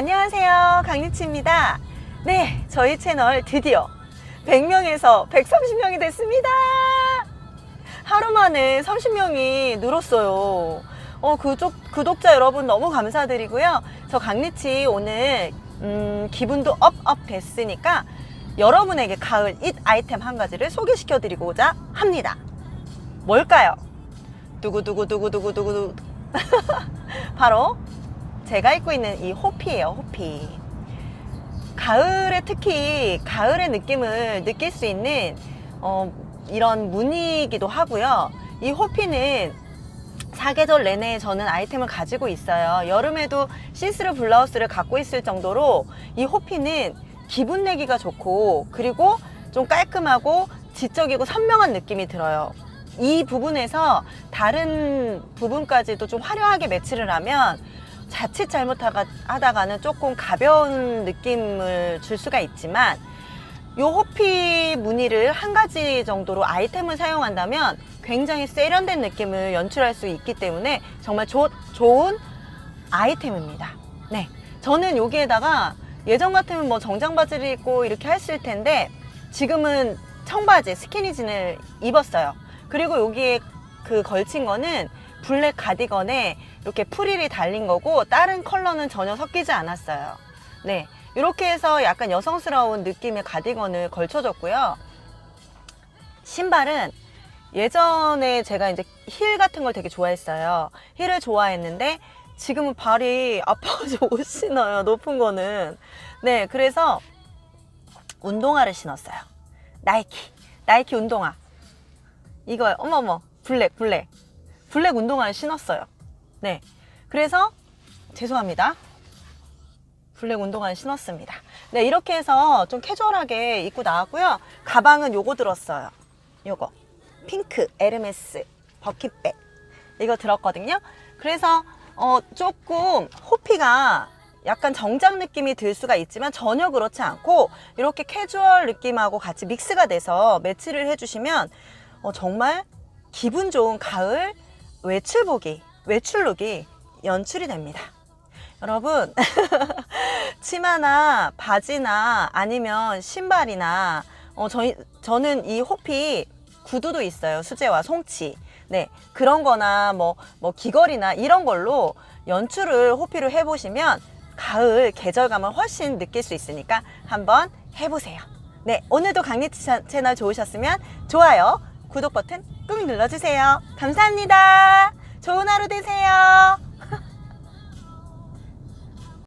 안녕하세요. 강리치입니다. 네, 저희 채널 드디어 100명에서 130명이 됐습니다. 하루 만에 30명이 늘었어요. 어, 그쪽, 구독자 여러분 너무 감사드리고요. 저 강리치 오늘, 음, 기분도 업업 됐으니까 여러분에게 가을 잇 아이템 한 가지를 소개시켜 드리고자 합니다. 뭘까요? 두구두구두구두구두구. 바로 제가 입고 있는 이 호피예요, 호피. 가을에 특히 가을의 느낌을 느낄 수 있는 어, 이런 무늬이기도 하고요. 이 호피는 사계절 내내 저는 아이템을 가지고 있어요. 여름에도 시스루 블라우스를 갖고 있을 정도로 이 호피는 기분 내기가 좋고 그리고 좀 깔끔하고 지적이고 선명한 느낌이 들어요. 이 부분에서 다른 부분까지도 좀 화려하게 매치를 하면 자칫 잘못하다가는 조금 가벼운 느낌을 줄 수가 있지만 요 호피 무늬를 한 가지 정도로 아이템을 사용한다면 굉장히 세련된 느낌을 연출할 수 있기 때문에 정말 조, 좋은 아이템입니다. 네. 저는 여기에다가 예전 같으면 뭐 정장 바지를 입고 이렇게 했을 텐데 지금은 청바지, 스키니진을 입었어요. 그리고 여기에 그 걸친 거는 블랙 가디건에 이렇게 프릴이 달린 거고 다른 컬러는 전혀 섞이지 않았어요. 네. 이렇게 해서 약간 여성스러운 느낌의 가디건을 걸쳐줬고요. 신발은 예전에 제가 이제 힐 같은 걸 되게 좋아했어요. 힐을 좋아했는데 지금은 발이 아파가지고 못 신어요. 높은 거는. 네, 그래서 운동화를 신었어요. 나이키. 나이키 운동화. 이거요. 어머머. 블랙, 블랙. 블랙 운동화를 신었어요. 네. 그래서 죄송합니다. 블랙 운동화를 신었습니다. 네, 이렇게 해서 좀 캐주얼하게 입고 나왔고요. 가방은 요거 들었어요. 요거. 핑크 에르메스 버킷백. 이거 들었거든요. 그래서 어, 조금 호피가 약간 정장 느낌이 들 수가 있지만 전혀 그렇지 않고 이렇게 캐주얼 느낌하고 같이 믹스가 돼서 매치를 해주시면 어, 정말 기분 좋은 가을 외출복이 외출룩이 연출이 됩니다. 여러분 치마나 바지나 아니면 신발이나 어, 저희, 저는 이 호피 구두도 있어요. 수제화, 송치. 네. 그런 거나 뭐, 뭐 귀걸이나 이런 걸로 연출을 호피를 해보시면 가을 계절감을 훨씬 느낄 수 있으니까 한번 해보세요. 네. 오늘도 강리치 차- 채널 좋으셨으면 좋아요, 구독 버튼 꾹 눌러주세요. 감사합니다. 좋은 하루 되세요.